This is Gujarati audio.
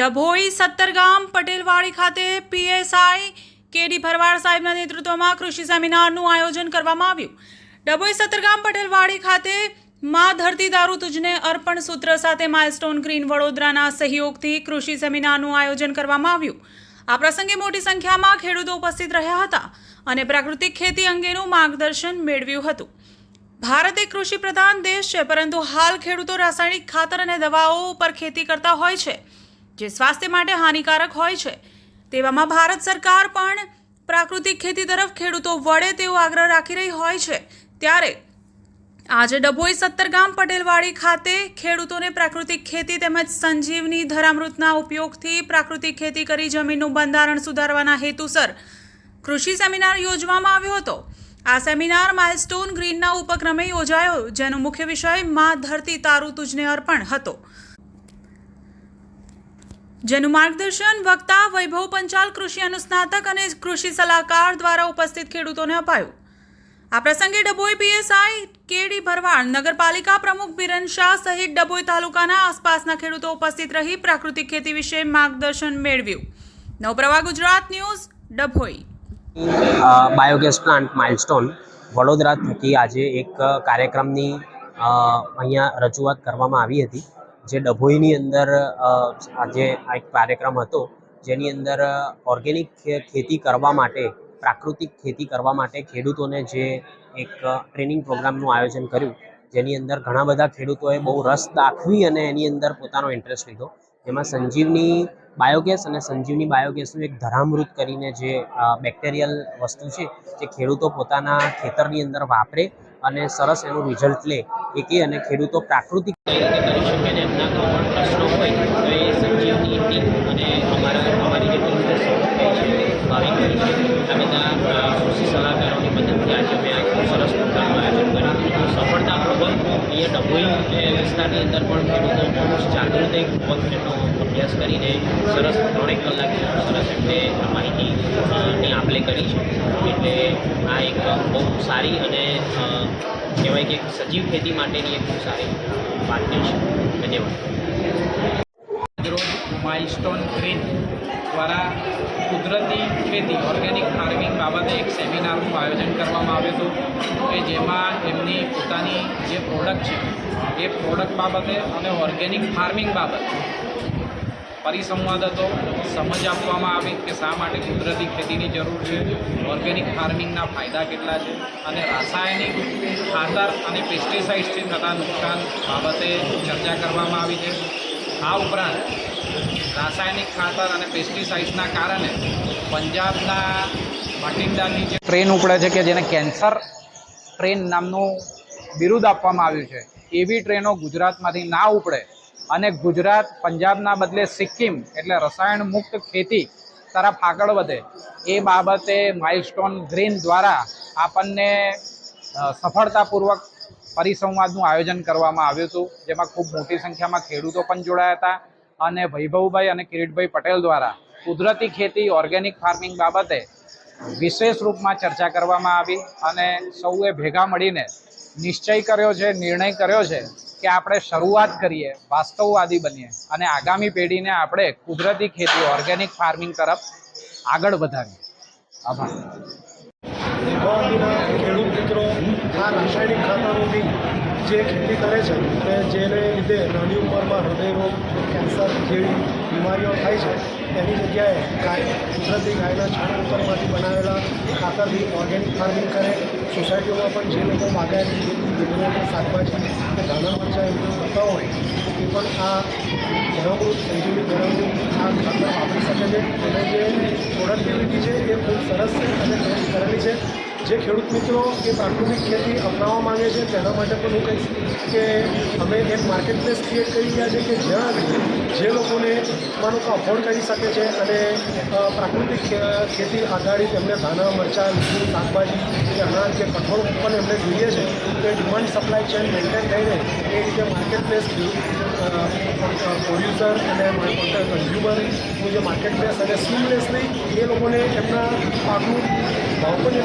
ડભોઈ સત્તરગામ પટેલવાડી ખાતે પીએસઆઈ કેડી ભરવાડ સાહેબના નેતૃત્વમાં કૃષિ સેમિનારનું આયોજન કરવામાં આવ્યું. ડભોઈ સત્તરગામ પટેલવાડી ખાતે મા ધરતી દારૂ તુજને અર્પણ સૂત્ર સાથે માઇલસ્ટોન ગ્રીન વડોદરાના સહયોગથી કૃષિ સેમિનારનું આયોજન કરવામાં આવ્યું. આ પ્રસંગે મોટી સંખ્યામાં ખેડૂતો ઉપસ્થિત રહ્યા હતા અને પ્રાકૃતિક ખેતી અંગેનું માર્ગદર્શન મેળવ્યું હતું. ભારત એક કૃષિ પ્રધાન દેશ છે, પરંતુ હાલ ખેડૂતો રાસાયણિક ખાતર અને દવાઓ ઉપર ખેતી કરતા હોય છે. જે સ્વાસ્થ્ય માટે હાનિકારક હોય છે, તેવામાં ભારત સરકાર પણ પ્રાકૃતિક ખેતી તરફ ખેડૂતો વળે તેવો આગ્રહ રાખી રહી હોય છે. ત્યારે આજે ડભોઈ સત્તરગામ પટેલવાડી ખાતે ખેડૂતોને પ્રાકૃતિક ખેતી તેમજ સંજીવની ધરામૃતના ઉપયોગથી પ્રાકૃતિક ખેતી કરી જમીનનું બંધારણ સુધારવાના હેતુસર કૃષિ સેમિનાર યોજવામાં આવ્યો હતો. આ સેમિનાર માઇલસ્ટોન ગ્રીનના ઉપક્રમે યોજાયો, જેનો મુખ્ય વિષય મા ધરતી તારું તુજને અર્પણ હતો. જેનું માર્ગદર્શન વક્તા વૈભવ પંચાલ કૃષિ અનુસ્નાતક અને કૃષિ સલાહકાર દ્વારા ઉપસ્થિત ખેડૂતોને અપાયું. આ પ્રસંગે ડભોઈ પીએસઆઈ કેડી ભરવાડ, નગરપાલિકા પ્રમુખ બિરન શાહ સહિત ડભોઈ તાલુકાના આસપાસના ખેડૂતો ઉપસ્થિત રહી પ્રાકૃતિક ખેતી વિશે માર્ગદર્શન મેળવ્યું. Navpravah Gujarat news, Dabhoi. Biogas plant milestone Vadodara થકી આજે એક કાર્યક્રમની અહીંયા રજૂઆત કરવામાં આવી હતી. જે ડભોઈની અંદર આજે આ એક કાર્યક્રમ હતો, જેની અંદર ઓર્ગેનિક ખેતી કરવા માટે, પ્રાકૃતિક ખેતી કરવા માટે ખેડૂતોને જે એક ટ્રેનિંગ પ્રોગ્રામનું આયોજન કર્યું, જેની અંદર ઘણા બધા ખેડૂતોએ બહુ રસ દાખવી અને એની અંદર પોતાનો ઇન્ટરેસ્ટ લીધો. જેમાં સંજીવની બાયોગેસ અને સંજીવની બાયોગેસનું એક ધરામૃત કરીને જે બેક્ટેરિયલ વસ્તુ છે, જે ખેડૂતો પોતાના ખેતરની અંદર વાપરે અને સરસ એનું રિઝલ્ટ લે એ અને ખેડૂતો પ્રાકૃતિક કરી શકે ને એમના પણ પ્રશ્નો હોય, તો એ સંજીવની ટીમ અને અમારા અમારી જે ટીમ છે બધા કૃષિ સલાહકારોની મદદથી આજે અમે આ ખૂબ સરસ પ્રોગ્રામનું આયોજન કર્યું. સફળતાપૂર્વક અહીંયા ડભોઈ વિસ્તારની અંદર પણ ખેડૂતો બહુ જાગૃત એક વખત અભ્યાસ કરીને સરસ ત્રણેક કલાક સરસ એમને આ માહિતી આપ લે કરી છે. એટલે આ એક બહુ સારી અને કહેવાય કે સજીવ ખેતી માટેની એક બહુ સારી કહી છે ધન્યવાદ. માઇલસ્ટોન ગ્રીન દ્વારા કુદરતી ખેતી ઓર્ગેનિક ફાર્મિંગ બાબતે એક સેમિનારનું આયોજન કરવામાં આવ્યું હતું કે જેમાં એમની પોતાની જે પ્રોડક્ટ છે, એ પ્રોડક્ટ બાબતે અને ઓર્ગેનિક ફાર્મિંગ બાબતે પરિસંવાદ હતો સમજ આપવામાં આવી કે શા માટે કુદરતી ખેતીની જરૂર છે ઓર્ગેનિક ફાર્મિંગના ફાયદા કેટલા છે અને રાસાયણિક ખાતર અને પેસ્ટિસાઇડ્સથી થતા નુકસાન બાબતે ચર્ચા કરવામાં આવી છે. આ ઉપરાંત રાસાયણિક ખાતર અને પેસ્ટિસાઇડ્સના કારણે પંજાબના ભટિંડાની જે ટ્રેન ઉપડે છે કે જેને કેન્સર ટ્રેન નામનું બિરુદ આપવામાં આવ્યું છે. એવી ટ્રેનો ગુજરાતમાંથી ના ઉપડે અને ગુજરાત પંજાબના બદલે સિક્કિમ એટલે રસાયણ મુક્ત ખેતી તરફ આગળ વધે. એ બાબતે માઇલસ્ટોન ગ્રીન દ્વારા આપણને સફળતાપૂર્વક પરિસંવાદનું આયોજન કરવામાં આવ્યું હતું. જેમાં ખૂબ મોટી સંખ્યામાં ખેડૂતો પણ જોડાયા હતા અને વૈભવભાઈ અને કિરીટભાઈ પટેલ દ્વારા કુદરતી ખેતી ઓર્ગેનિક ફાર્મિંગ બાબતે વિશેષ રૂપમાં ચર્ચા કરવામાં આવી અને સૌએ ભેગા મળીને નિશ્ચય કર્યો છે, નિર્ણય કર્યો છે કે આપણે શરૂઆત કરીએ, વાસ્તવવાદી બનીએ અને આગામી પેઢીને આપણે કુદરતી ખેતી ઓર્ગેનિક ફાર્મિંગ તરફ આગળ વધારીએ. આભાર. ખેડૂત મિત્રો, આ રાસાયણિક ખાતરોની જે ખેતી કરે છે અને જેને લીધે નાની ઉંમરમાં હૃદયરોગ, કેન્સર જેવી બીમારીઓ થાય છે, એની જગ્યાએ ગાય કુદરતી ગાયના છાણ ઉપરમાંથી બનાવેલા ખાતરથી ઓર્ગેનિક ફાર્મિંગ કરે. સોસાયટીઓમાં પણ જે લોકો બાગાયતી ડુંગળી શાકભાજી કે ધાણા મરચા એવું કરતા હોય, એ પણ આ ધરમૃત સંજીવી ધરમૃત આ ખાતર વાપરી શકે છે. અને જે પ્રોડક્ટિવિટી છે, એ ખૂબ સરસ છે અને ટેસ્ટ કરેલી છે. જે ખેડૂત મિત્રો એ પ્રાકૃતિક ખેતી અપનાવવા માંગે છે, તેના માટે પણ હું કહીશ કે અમે એક માર્કેટ પ્લેસ ક્રિએટ કરી રહ્યા છે કે જ્યાં જે લોકોને માનો કે અફોર્ડ કરી શકે છે અને પ્રાકૃતિક ખેતી આધારિત એમને ધાના મરચાં, લીંબુ, શાકભાજી કે અનાજ કે કઠોળ પણ એમને જોઈએ છે, તો ડિમાન્ડ સપ્લાય ચેન મેન્ટેન થઈને એ રીતે માર્કેટ પ્લેસ પ્રોડ્યુસર અને કન્ઝ્યુમરનું જે માર્કેટ પ્લેસ અને સીમલેસલી એ લોકોને એમના પાકનું ભાવ પણ